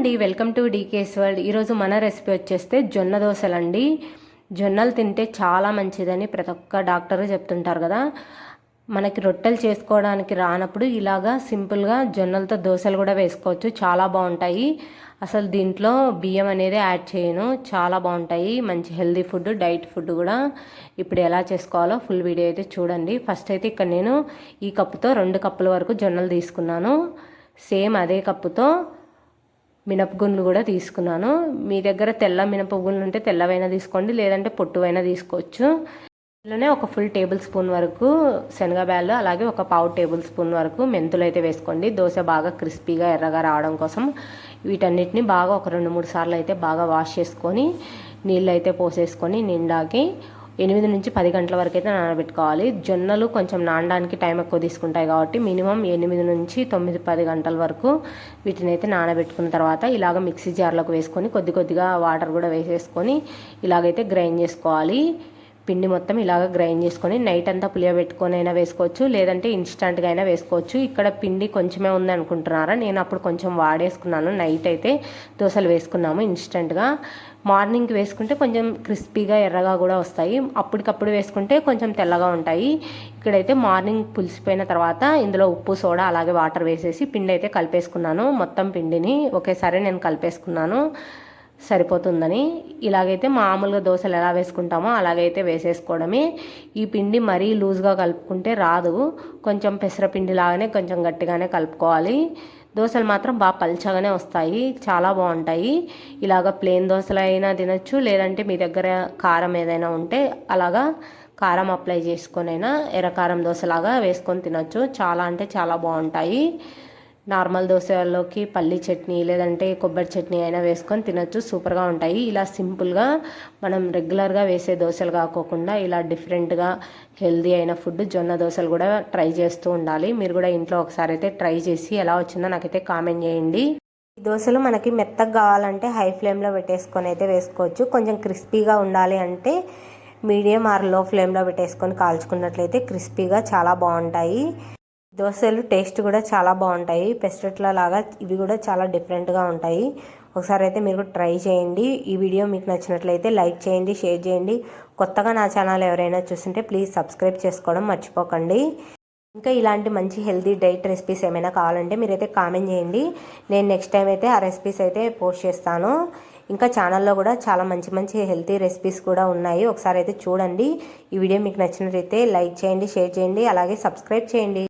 అండి welcome to DK's world. ఈరోజు మన రెసిపీ వచ్చేస్తే జొన్న దోశలు అండి జొన్నలు తింటే చాలా మంచిదని ప్రతి ఒక్క డాక్టర్ చెప్తుంటారు కదా. మనకి రొట్టెలు చేసుకోవడానికి రానప్పుడు ఇలాగా సింపుల్గా జొన్నలతో దోశలు కూడా వేసుకోవచ్చు. చాలా బాగుంటాయి. అసలు దీంట్లో బియ్యం అనేది యాడ్ చేయను. చాలా బాగుంటాయి. మంచి హెల్దీ ఫుడ్ డైట్ ఫుడ్ కూడా. ఇప్పుడు ఎలా చేసుకోవాలో ఫుల్ వీడియో అయితే చూడండి. ఫస్ట్ అయితే ఇక్కడ నేను ఈ కప్పుతో రెండు కప్పుల వరకు జొన్నలు తీసుకున్నాను. సేమ్ అదే కప్పుతో మినపగుండ్లు కూడా తీసుకున్నాను. మీ దగ్గర తెల్ల మినపగుండ్లు ఉంటే తెల్లవైనా తీసుకోండి లేదంటే పొట్టువైనా తీసుకోవచ్చు. ఇందులోనే ఒక ఫుల్ టేబుల్ స్పూన్ వరకు శనగబ్యాలు అలాగే ఒక పావు టేబుల్ స్పూన్ వరకు మెంతులు అయితే వేసుకోండి. దోశ బాగా క్రిస్పీగా ఎర్రగా రావడం కోసం వీటన్నిటిని బాగా ఒక రెండు మూడు సార్లు అయితే బాగా వాష్ చేసుకొని నీళ్ళు అయితే పోసేసుకొని నిండాకి ఎనిమిది నుంచి పది గంటల వరకు అయితే నానబెట్టుకోవాలి. జొన్నలు కొంచెం నానడానికి టైం ఎక్కువ తీసుకుంటాయి కాబట్టి మినిమం ఎనిమిది నుంచి తొమ్మిది పది గంటల వరకు వీటిని అయితే నానబెట్టుకున్న తర్వాత ఇలాగ మిక్సీ జార్లోకి వేసుకొని కొద్ది కొద్దిగా వాటర్ కూడా వేసేసుకొని ఇలాగైతే గ్రైండ్ చేసుకోవాలి. పిండి మొత్తం ఇలాగ గ్రైండ్ చేసుకొని నైట్ అంతా పులియబెట్టుకొని అయినా వేసుకోవచ్చు లేదంటే ఇన్స్టంట్గా అయినా వేసుకోవచ్చు. ఇక్కడ పిండి కొంచెమే ఉంది అనుకుంటున్నారా నేను అప్పుడు కొంచెం వాడేసుకున్నాను. నైట్ అయితే దోశలు వేసుకున్నాము ఇన్స్టంట్గా మార్నింగ్కి వేసుకుంటే కొంచెం క్రిస్పీగా ఎర్రగా కూడా వస్తాయి. అప్పటికప్పుడు వేసుకుంటే కొంచెం తెల్లగా ఉంటాయి. ఇక్కడైతే మార్నింగ్ పులిసిపోయిన తర్వాత ఇందులో ఉప్పు సోడా అలాగే వాటర్ వేసేసి పిండి అయితే కలిపేసుకున్నాను. మొత్తం పిండిని ఒకేసారి నేను కలిపేసుకున్నాను. సరిపోతుందని ఇలాగైతే మామూలుగా దోశలు ఎలా వేసుకుంటామో అలాగైతే వేసేసుకోవడమే. ఈ పిండి మరీ లూజ్గా కలుపుకుంటే రాదు. కొంచెం పెసరపిండి లాగానే కొంచెం గట్టిగానే కలుపుకోవాలి. దోశలు మాత్రం బాగా పల్చగానే వస్తాయి. చాలా బాగుంటాయి. ఇలాగ ప్లేన్ దోశలు అయినా తినచ్చు. లేదంటే మీ దగ్గర కారం ఏదైనా ఉంటే అలాగా కారం అప్లై చేసుకొనైనా ఎర్రకారం దోశలాగా వేసుకొని తినచ్చు. చాలా అంటే చాలా బాగుంటాయి. నార్మల్ దోశల్లోకి పల్లి చట్నీ లేదంటే కొబ్బరి చట్నీ అయినా వేసుకొని తినొచ్చు సూపర్గా ఉంటాయి. ఇలా సింపుల్గా మనం రెగ్యులర్గా వేసే దోశలు కాకోకుండా ఇలా డిఫరెంట్గా హెల్దీ అయిన ఫుడ్ జొన్న దోశలు కూడా ట్రై చేస్తూ ఉండాలి. మీరు కూడా ఇంట్లో ఒకసారి అయితే ట్రై చేసి ఎలా వచ్చిందో నాకైతే కామెంట్ చేయండి. ఈ దోశలు మనకి మెత్తగా కావాలంటే హై ఫ్లేమ్లో పెట్టేసుకొని అయితే వేసుకోవచ్చు. కొంచెం క్రిస్పీగా ఉండాలి అంటే మీడియం ఆర్లో ఫ్లేమ్లో పెట్టేసుకొని కాల్చుకున్నట్లయితే క్రిస్పీగా చాలా బాగుంటాయి. దోశలు టేస్ట్ కూడా చాలా బాగుంటాయి. పెస్టెట్ల లాగా ఇవి కూడా చాలా డిఫరెంట్గా ఉంటాయి. ఒకసారి అయితే మీరు ట్రై చేయండి. ఈ వీడియో మీకు నచ్చినట్లయితే లైక్ చేయండి షేర్ చేయండి. కొత్తగా నా ఛానల్ ఎవరైనా చూస్తుంటే ప్లీజ్ సబ్స్క్రైబ్ చేసుకోవడం మర్చిపోకండి. ఇంకా ఇలాంటి మంచి హెల్తీ డైట్ రెసిపీస్ ఏమైనా కావాలంటే మీరైతే కామెంట్ చేయండి. నేను నెక్స్ట్ టైం అయితే ఆ రెసిపీస్ అయితే పోస్ట్ చేస్తాను. ఇంకా ఛానల్లో కూడా చాలా మంచి మంచి హెల్తీ రెసిపీస్ కూడా ఉన్నాయి. ఒకసారి అయితే చూడండి. ఈ వీడియో మీకు నచ్చినట్లయితే లైక్ చేయండి షేర్ చేయండి. అలాగే సబ్స్క్రైబ్ చేయండి.